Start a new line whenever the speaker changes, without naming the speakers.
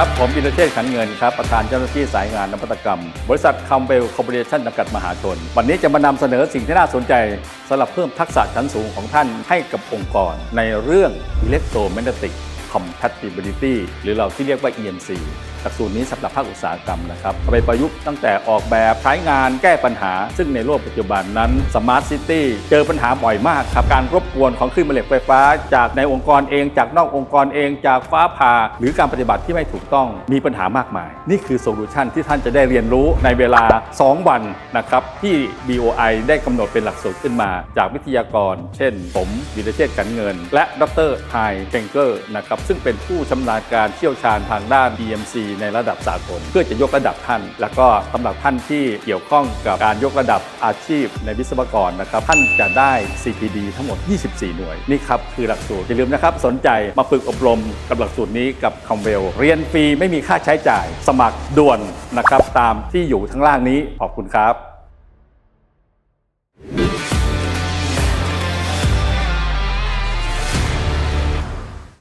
ครับ ผมบินเชษฐ์ขันเงินครับ ประธานเจ้าหน้าที่สายงานนวัตกรรม บริษัทคัมเบลคอร์ปอเรชั่นจำกัดมหาชน วันนี้จะมานำเสนอสิ่งที่น่าสนใจสำหรับเพิ่มทักษะชั้นสูงของท่านให้กับองค์กร ในเรื่อง Electromagnetic Compatibility หรือเราที่เรียกว่า EMC หลักสูตรนี้สำหรับภาคอุตสาหกรรมนะครับเอาไปประยุกต์ตั้งแต่ออกแบบใช้งานแก้ปัญหา ซึ่งในโลกปัจจุบันนั้นสมาร์ทซิตี้เจอปัญหาบ่อยมากครับ การรบกวนของคลื่นแม่เหล็กไฟฟ้า จากในองค์กรเอง จากนอกองค์กรเอง จากฟ้าผ่า หรือการปฏิบัติที่ไม่ถูกต้องมีปัญหามากมาย นี่คือโซลูชันที่ท่านจะได้เรียนรู้ในเวลา 2 วันนะครับที่ BOI ได้กำหนดเป็นหลักสูตรขึ้นมา จากวิทยากร เช่น ผมวิรเชษฐ์กันเงิน และดรไฮเฟงเกอร์นะครับซึ่งเป็นผู้ชำนาญการเชี่ยวชาญทางด้าน EMC ในระดับสากล เพื่อจะยกระดับท่าน แล้วก็สำหรับท่านที่เกี่ยวข้องกับการยกระดับอาชีพในวิศวกรนะครับ ท่านจะได้ CPD ทั้งหมด 24 หน่วย นี่ครับคือหลักสูตร อย่าลืมนะครับ สนใจมาฝึกอบรมกับหลักสูตรนี้กับคอมเวลเรียนฟรีไม่มีค่าใช้จ่าย สมัครด่วนนะครับตามที่อยู่ทั้างล่างนี้ขอบคุณครับ